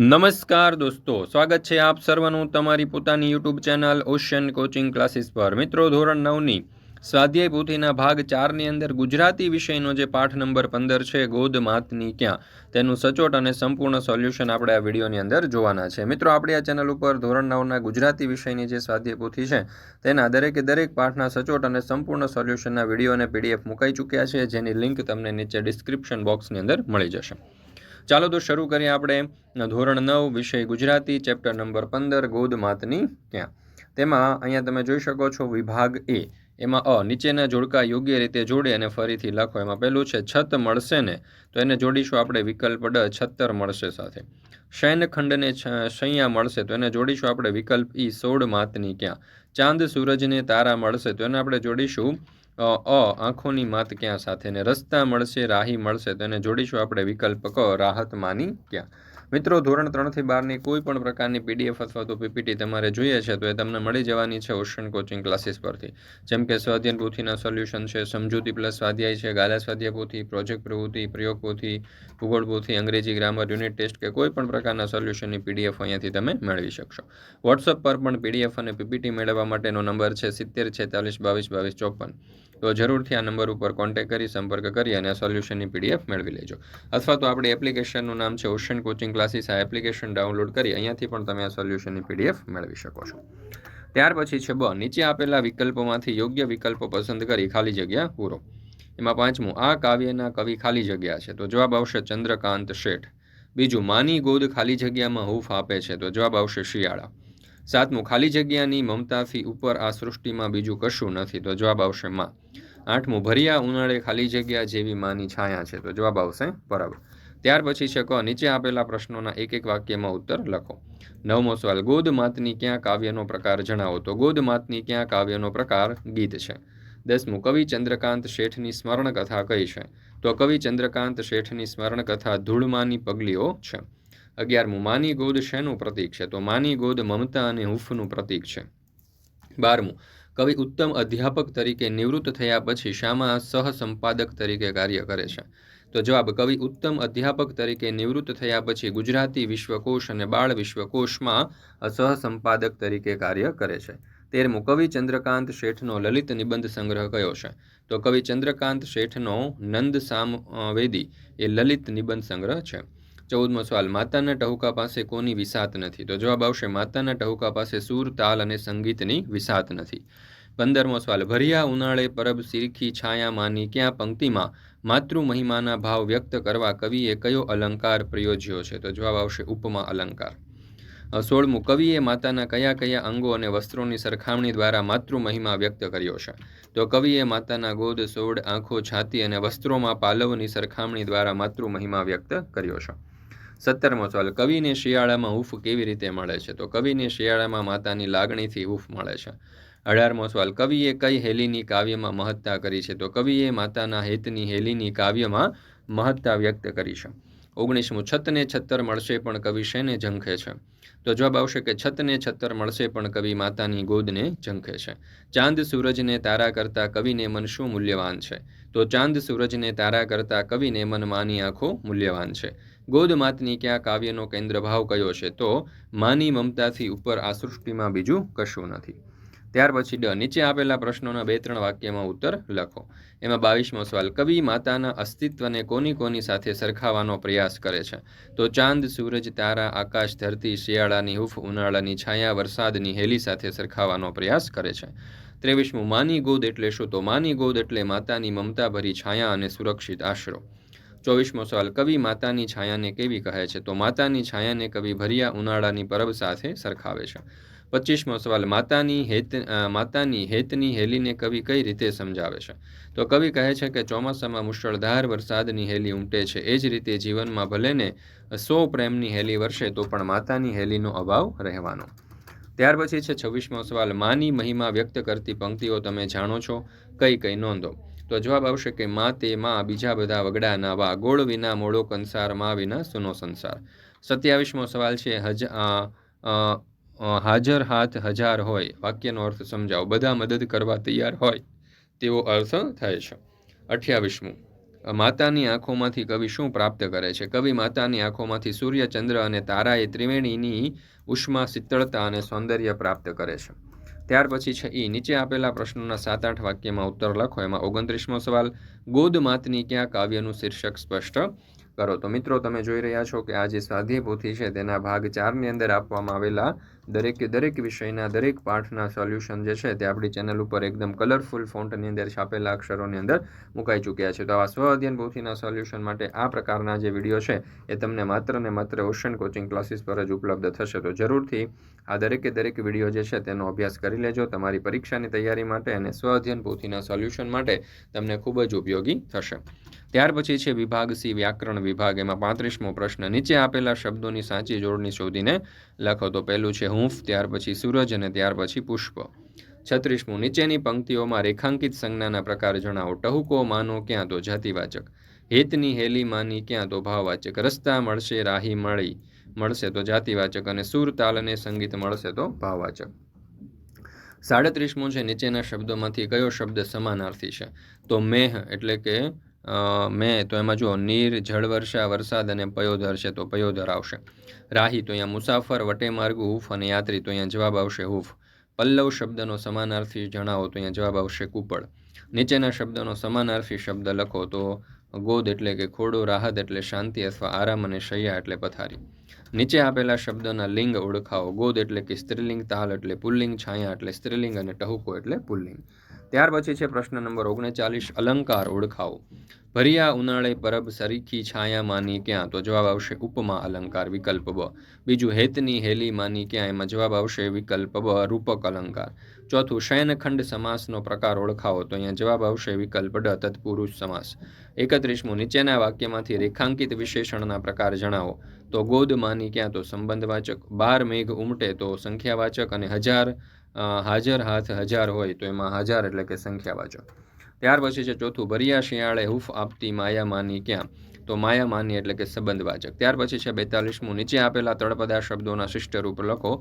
નમસ્કાર દોસ્તો, સ્વાગત છે આપ સર્વનું તમારી પોતાની YouTube channel Ocean Coaching Classes પર. મિત્રો, ધોરણ નવની સ્વાધ્યાય પોથીના ભાગ ચારની અંદર ગુજરાતી વિષયનો જે પાઠ નંબર પંદર છે, ગોદ માતની ક્યાં? તેનું સચોટ અને સંપૂર્ણ સોલ્યુશન આપણે આ વિડીયોની અંદર જોવાના છે. મિત્રો, આપણી આ ચેનલ ઉપર ધોરણ નવના ગુજરાતી વિષયની જે સ્વાધ્યાય પોથી છે, તેના દરેકે દરેક પાઠના સચોટ અને સંપૂર્ણ સોલ્યુશનના વીડિયો અને પીડીએફ મુકાઈ ચૂક્યા છે. જેની લિંક તમને નીચે ડિસ્ક્રિપ્શન બોક્સની અંદર મળી જશે. ચાલો તો શરૂ કરીએ આપણે ધોરણ નવ વિષય ગુજરાતી ચેપ્ટર નંબર પંદર, ગોદ માતની ક્યાં. તેમાં અહીંયા તમે જોઈ શકો છો વિભાગ એ. એમાં અ, નીચેના જોડકા યોગ્ય રીતે જોડે અને ફરીથી લખો. એમાં પહેલું છે, છત મળશે ને? તો એને જોડીશું આપણે વિકલ્પ ડ, છત્તર મળશે સાથે. શયનખંડને શૈયા મળશે, તો એને જોડીશું આપણે વિકલ્પ ઈ, સોળ માતની ક્યાં. ચાંદ સૂરજને તારા મળશે, તો એને આપણે જોડીશું અ આંખોની માત ક્યાં સાથે ને રસ્તા મળશે, રાહી મળશે, તો એને જોડીશું આપણે વિકલ્પ ક, રાહત માની ક્યાં? મિત્રો, ધોરણ ત્રણથી બારની કોઈ પણ પ્રકારની પીડીએફ અથવા તો પીપીટી તમારે જોઈએ છે, તો એ તમને મળી જવાની છે ઓશન કોચિંગ ક્લાસીસ પરથી. જેમ કે સ્વાધ્યાયન પોથીના સોલ્યુશન છે, સમજૂતી પ્લસ સ્વાધ્યાય છે, ગાલા સ્વાધ્યાય પોથી, પ્રોજેક્ટ પ્રવૃત્તિ, પ્રયોગ પોથી, ભૂગોળ પોથી, અંગ્રેજી ગ્રામર, યુનિટ ટેસ્ટ કે કોઈ પણ પ્રકારના સોલ્યુશનની પીડીએફ અહીંયાથી તમે મેળવી શકશો. વોટ્સઅપ પર પણ પીડીએફ અને પીપીટી મેળવવા માટેનો નંબર છે સિત્તેર છેતાલીસ બાવીસ બાવીસ ચોપન. તો જરૂરથી આ નંબર ઉપર કોન્ટેક્ટ કરી, સંપર્ક કરી અને સોલ્યુશનની પીડીએફ મેળવી લેજો. અથવા તો આપણી એપ્લિકેશનનું નામ છે ઓશન કોચિંગ ક્લાસીસ આ એપ્લિકેશન ડાઉનલોડ કરી અહીંયાથી પણ તમે આ સોલ્યુશનની પીડીએફ મેળવી શકો છો. ત્યાર પછી છે બ, નીચે આપેલા વિકલ્પોમાંથી યોગ્ય વિકલ્પો પસંદ કરી ખાલી જગ્યા પૂરો. એમાં પાંચમું, આ કાવ્યના કવિ ખાલી જગ્યા છે, તો જવાબ આવશે ચંદ્રકાંત શેઠ. બીજું, માની ગોદ ખાલી જગ્યામાં હૂફ આપે છે, તો જવાબ આવશે શિયાળા. સાતમું, ખાલી જગ્યાની મમતાથી ઉપર આ સૃષ્ટિમાં બીજું કશું નથી. તો જવાબ આવશે માં. આઠમું, ભર્યા ઉનાળે ખાલી જગ્યા જેવી માની છાયા છે. તો જવાબ આવશે બરાબર. ત્યાર પછી છે, ક, નીચે આપેલા પ્રશ્નોના એક એક વાક્યમાં ઉત્તર લખો. નવમો સવાલ, ગોદ માતની ક્યાં કાવ્યનો પ્રકાર જણાવો? તો ગોદ માતની ક્યાં કાવ્યનો પ્રકાર ગીત છે? દસમું, કવિ ચંદ્રકાંત શેઠની સ્મરણ કથા કઈ છે? તો કવિ ચંદ્રકાંત શેઠની સ્મરણ કથા ધૂળમાની પગલીઓ છે. અગિયારમું માની ગોદ શેનું પ્રતીક છે? તો માની ગોદ મમતા અને હૂફનું પ્રતીક છે. બારમું કવિ ઉત્તમ અધ્યાપક તરીકે નિવૃત્ત થયા પછી શામાં સહસંપાદક તરીકે કાર્ય કરે છે. તો જવાબ, કવિ ઉત્તમ અધ્યાપક તરીકે નિવૃત્ત થયા પછી ગુજરાતી વિશ્વકોશ અને બાળ વિશ્વકોશમાં સહસંપાદક તરીકે કાર્ય કરે છે. તેરમું કવિ ચંદ્રકાંત શેઠનો લલિત નિબંધ સંગ્રહ કયો છે? તો કવિ ચંદ્રકાંત શેઠનો નંદ સામવેદી એ લલિત નિબંધ સંગ્રહ છે. ચૌદમો સવાલ, માતાના ટહુકા પાસે કોની વિસાત નથી? તો જવાબ આવશે, માતાના ટહુકા પાસે સૂર, તાલ અને સંગીતની વિસાત નથી. પંદરમો સવાલ, ભર્યા ઉનાળે પરબ સિરખી છાયામાંની ક્યાં પંક્તિમાં માતૃ મહિમાના ભાવ વ્યક્ત કરવા કવિએ કયો અલંકાર પ્રયોજ્યો છે? તો જવાબ આવશે, ઉપમા અલંકાર. સોળમું, કવિએ માતાના કયા કયા અંગો અને વસ્ત્રોની સરખામણી દ્વારા માતૃ મહિમા વ્યક્ત કર્યો છે? તો કવિએ માતાના ગોદ, સોડ, આંખો, છાતી અને વસ્ત્રોમાં પાલવની સરખામણી દ્વારા માતૃ મહિમા વ્યક્ત કર્યો છે. સત્તરમો સવાલ, કવિને શિયાળામાં હૂફ કેવી રીતે મળે છે? તો કવિને શિયાળામાં માતાની લાગણીથી હૂફ મળે છે. અઢારમો સવાલ, કવિએ કઈ હેલીની કાવ્યમાં મહત્તા કરી છે? તો કવિએ માતાના હેતની હેલીની કાવ્યમાં મહત્તા વ્યક્ત કરી છે. ઓગણીસમું, છતને છત્તર મળશે પણ કવિ શેને ઝંખે છે? તો જવાબ આવશે કે છતને છત્તર મળશે પણ કવિ માતાની ગોદને ઝંખે છે. ચાંદ સૂરજને તારા કરતાં કવિને મન શું મૂલ્યવાન છે? તો ચાંદ સૂરજને તારા કરતાં કવિને મન માની આંખો મૂલ્યવાન છે. ગોદ માતની ક્યાં કાવ્યનો કેન્દ્રભાવ કયો છે તો માની મમતાથી ઉપર આ સૃષ્ટિમાં બીજું કશું નથી. ત્યાર પછી ડ, નીચે આપેલા પ્રશ્નોના બે ત્રણ વાક્યમાં ઉત્તર લખો. એમાં બાવીસમો સવાલ, કવિ માતાના અસ્તિત્વને કોની કોની સાથે સરખાવવાનો પ્રયાસ કરે છે? તો ચાંદ, સૂરજ, તારા, આકાશ, ધરતી, શિયાળાની હૂફ, ઉનાળાની છાયા, વરસાદની હેલી સાથે સરખાવાનો પ્રયાસ કરે છે. ત્રેવીસમું, માની ગોદ એટલે શું? તો માની ગોદ એટલે માતાની મમતાભરી છાયા અને સુરક્ષિત આશરો. ચોવીસમો સવાલ, કવિ માતાની છાયાને કેવી કહે છે? તો માતાની છાયાને કવિ ભર્યા ઉનાળાની પરબ સાથે સરખાવે છે. પચીસમો સવાલ, માતાની હેત માતાની હેતની હેલીને કવિ કઈ રીતે સમજાવે છે? તો કવિ કહે છે કે, ચોમાસામાં મુશળધાર વરસાદની હેલી ઉમટે છે. એ જ રીતે જીવનમાં ભલેને સો પ્રેમની હેલી વર્ષે તો પણ માતાની હેલીનો અભાવ રહેવાનો. ત્યાર પછી છે છવ્વીસમો સવાલ, માની મહિમા વ્યક્ત કરતી પંક્તિઓ તમે જાણો છો? કઈ કઈ નોંધો. તો જવાબ આવશે કે મા તે માં બીજા બધા વગડા નાવા ગોળ વિના મોળો કંસારમાં વિના સુનો સંસાર. સત્યાવીસમો સવાલ છે, હજ હાજર હાથ હજાર હોય, વાક્યનો અર્થ સમજાવો. બધા મદદ કરવા તૈયાર હોય, તેવો અર્થ થાય છે. અઠ્યાવીસમું, માતાની આંખોમાંથી કવિ શું પ્રાપ્ત કરે છે? કવિ માતાની આંખોમાંથી સૂર્ય, ચંદ્ર અને તારાએ ત્રિવેણીની ઉષ્મા, શીતળતા અને સૌંદર્ય પ્રાપ્ત કરે છે. ત્યાર પછી છે ઈ. નીચે આપેલા પ્રશ્નોના સાત આઠ વાક્યમાં ઉત્તર લખો. એમાં ઓગણત્રીસમો સવાલ, ગોદ માતની ક્યાં કાવ્યનું શીર્ષક સ્પષ્ટ કરો? તો મિત્રો, તમે જોઈ રહ્યા છો કે આ જે સ્વાધ્યાય પોથી છે તેના ભાગ ચારની અંદર આપવામાં આવેલા દરેકે, દરેક વિષયના, દરેક પાઠના સોલ્યુશન જે છે તે આપણી ચેનલ ઉપર એકદમ કલરફુલ ફોન્ટની અંદર, છાપેલા અક્ષરોની અંદર મુકાઈ ચૂક્યા છે. તો આવા સ્વ અધ્યયન પોથીના સોલ્યુશન માટે આ પ્રકારના જે વીડિયો છે એ તમને માત્ર ને માત્ર ઓશન કોચિંગ ક્લાસીસ પર જ ઉપલબ્ધ થશે. તો જરૂરથી આ દરેકે, દરેક વીડિયો જે છે તેનો અભ્યાસ કરી લેજો. તમારી પરીક્ષાની તૈયારી માટે અને સ્વ અધ્યયન પોથીના સોલ્યુશન માટે તમને ખૂબ જ ઉપયોગી થશે. ત્યાર પછી છે વિભાગ સી, વ્યાકરણ વિભાગ. એમાં પાંત્રીસમો પ્રશ્ન. નીચે આપેલા શબ્દોની સાચી જોડણી શોધીને લખો. તો પહેલું છે હૂંફ, ત્યાર પછી સૂરજ અને ત્યાર પછી પુષ્પ. છત્રીસમું નીચેની પંક્તિઓમાં રેખાંકિત સંજ્ઞાના પ્રકાર જણાવો. ટહુકો માનો ક્યાં તો જાતિવાચક. હેતની હેલી માની ક્યાં તો ભાવવાચક. રસ્તા મળશે, રાહી મળી મળશે તો જાતિવાચક અને સૂર તાલ અને સંગીત મળશે તો ભાવવાચક. સાડત્રીસમું છે, નીચેના શબ્દોમાંથી કયો શબ્દ સમાનાર્થી છે? તો મેહ એટલે કે મેં તો એમાં જો નીર જળવર્ષા વરસાદ અને પયોધર છે તો પયોધર આવશે. રાહી તો અહીંયા મુસાફર, વટે માર્ગ હૂફ અને યાત્રી તો અહીંયા જવાબ આવશે હૂફ પલ્લવ શબ્દનો સમાનાર્થી જણાવો તો અહીંયા જવાબ આવશે કુપળ. નીચેના શબ્દનો સમાનાર્થી શબ્દ લખો તો ગોદ એટલે કે ખોડો રાહત એટલે શાંતિ અથવા આરામ અને શૈયા એટલે પથારી. નીચે આપેલા શબ્દોના લિંગ ઓળખાવો. ગોદ એટલે કે સ્ત્રીલિંગ, તાલ એટલે પુલ્લિંગ, છાયા એટલે સ્ત્રીલિંગ અને ટહુકો એટલે પુલ્લિંગ. ત્યાર પછી છે પ્રશ્ન નંબર ઓગણચાલીસ, અલંકાર ઓળખાવો. ભરિયા ઉનાળે પરબ સરીખી છાયા માની ક્યાં? તો જવાબ આવશે ઉપમા અલંકાર વિકલ્પ બ. બીજું, હેતની હેલી માની ક્યાં? એમાં જવાબ આવશે વિકલ્પ બ, રૂપક અલંકાર. ચોથું, શયનખંડ સમાસનો પ્રકાર ઓળખાવો. તો અહીંયા જવાબ આવશે વિકલ્પ ડ, તત્પુરુષ સમાસ. એકત્રીસમું, નીચેના વાક્યમાંથી રેખાંકિત વિશેષણના પ્રકાર જણાવો. તો ગોદ માની ક્યાં? તો સંબંધવાચક. બાર મેઘ ઉમટે તો સંખ્યાવાચક. અને હજાર હાજર હાથ હજાર હોય તો એમાં હજાર એટલે કે સંખ્યાવાચક ત્યાર પછી છે ચોથું ભરિયા શિયાળે હૂફ આપતી માયામાની ક્યાં? તો માયામાની એટલે કે સંબંધવાચક ત્યાર પછી છે બેતાલીસમું, નીચે આપેલા તળપદા શબ્દોના શિષ્ટ રૂપ લખો.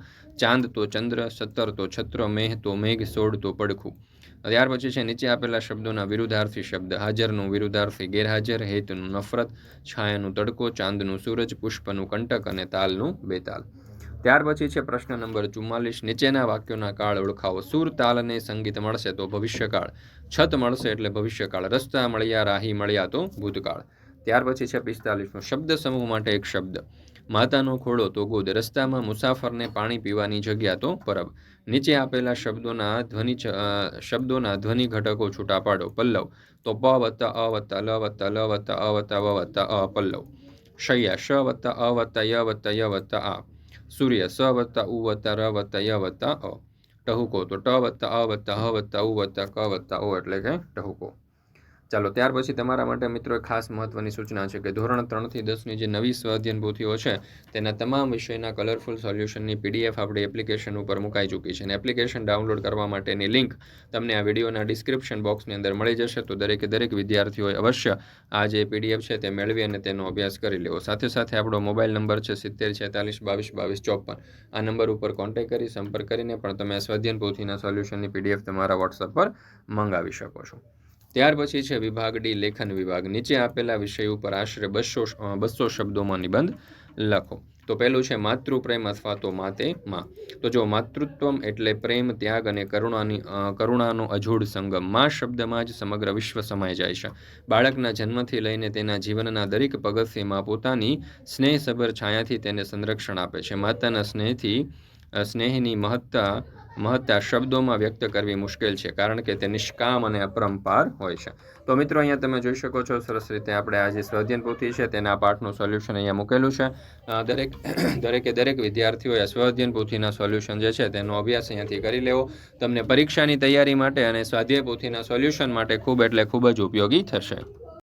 ચાંદ તો ચંદ્ર, સત્તર તો છત્ર મેહ તો મેઘ, સોળ તો પડખું. ત્યાર પછી છે નીચે આપેલા શબ્દોના વિરુદ્ધાર્થી શબ્દ. હાજરનું વિરુદ્ધાર્થી ગેરહાજર, હેતનું નફરત, છાયાનું તડકો, ચાંદનું સૂરજ, પુષ્પનું કંટક અને તાલનું બેતાલ. ત્યાર પછી છે પ્રશ્ન નંબર ચુમ્માલીસ. નીચેના વાક્યોના કાળ ઓળખાવો. સુર, તાલ અને સંગીત મળશે તો ભવિષ્યકાળ. છત મળશે એટલે ભવિષ્યકાળ. રસ્તા મળ્યા, રાહી મળ્યા તો ભૂતકાળ. ત્યાર પછી છે પિસ્તાલીસનો શબ્દ સમૂહ માટે એક શબ્દ. માતાનો ખોળો તો ગોદ. રસ્તામાં મુસાફરને પાણી પીવાની જગ્યા તો પરબ. નીચે આપેલા શબ્દોના ધ્વનિ શબ્દોના ધ્વનિ ઘટકો છૂટા પાડો. પલ્લવ. તો પ વત્તા અ વત્તા લ વત્તા લ વત્તા અ વત્તા વ વત્તા અ. પલ્લવ. શૈયા. શ વત્તા અ વત્તા ય વત્તા ય વત્તા આ. સૂર્ય સ વત્તા ઉ વત્તા ર વત્તા ય વત્તા અ ટહુકો તો ટ વત્તા અ વત્તા હ વત્તા ઉ વત્તા ક વત્તા ઓ એટલે કે ટહુકો ચાલો, ત્યાર પછી તમારા માટે મિત્રો ખાસ મહત્વની સૂચના છે કે ધોરણ ત્રણથી દસની જે નવી સ્વાધ્યન છે, તેના તમામ વિષયના કલરફુલ સોલ્યુશનની પીડીએફ આપણી એપ્લિકેશન ઉપર મુકાઈ ચૂકી છે. અને એપ્લિકેશન ડાઉનલોડ કરવા માટેની લિંક તમને આ વિડીયોના ડિસ્ક્રિપ્શન બોક્સની અંદર મળી જશે. તો દરેકે દરેક વિદ્યાર્થીઓએ અવશ્ય આ જે પીડીએફ છે તે મેળવી અને તેનો અભ્યાસ કરી લેવો. સાથે સાથે આપણો મોબાઈલ નંબર છે સિત્તેર છેતાલીસ બાવીસ બાવીસ ચોપન. આ નંબર ઉપર કોન્ટેક્ટ કરી, સંપર્ક કરીને પણ તમે સ્વાધ્યન પોથીના સોલ્યુશનની પીડીએફ તમારા વોટ્સઅપ પર મંગાવી શકો છો. ત્યાર પછી છે વિભાગ ડી, લેખન વિભાગ. નીચે આપેલા વિષય ઉપર આશરે બસો બસો શબ્દોમાં નિબંધ લખો. તો પહેલું છે માતૃપ્રેમ અથવા તો માતે માં. તો જો માતૃત્વમ એટલે પ્રેમ, ત્યાગ અને કરુણાની કરુણાનો અજોડ સંગમ. માં શબ્દમાં જ સમગ્ર વિશ્વ સમાઈ જાય છે. બાળકના જન્મથી લઈને તેના જીવનના દરેક પગથિયામાં પોતાની સ્નેહસભર છાયાથી તેને સંરક્ષણ આપે છે. માતાના સ્નેહથી સ્નેહની મહત્તા મહત્તા શબ્દોમાં વ્યક્ત કરવી મુશ્કેલ છે, કારણ કે તે નિષ્કામ અને અપરંપાર હોય છે. તો મિત્રો, અહીંયા તમે જોઈ શકો છો, સરસ રીતે આપણે આ જે સ્વાધ્યન પોથી છે, તેના પાઠનું સોલ્યુશન અહીંયા મૂકેલું છે. દરેક, દરેકે દરેક વિદ્યાર્થીઓએ સ્વાધ્યન પોથીના સોલ્યુશન જે છે, તેનો અભ્યાસ અહીંયાથી કરી લેવો. તમને પરીક્ષાની તૈયારી માટે અને સ્વાધ્યાય પોથીના સોલ્યુશન માટે ખૂબ એટલે ખૂબ જ ઉપયોગી થશે.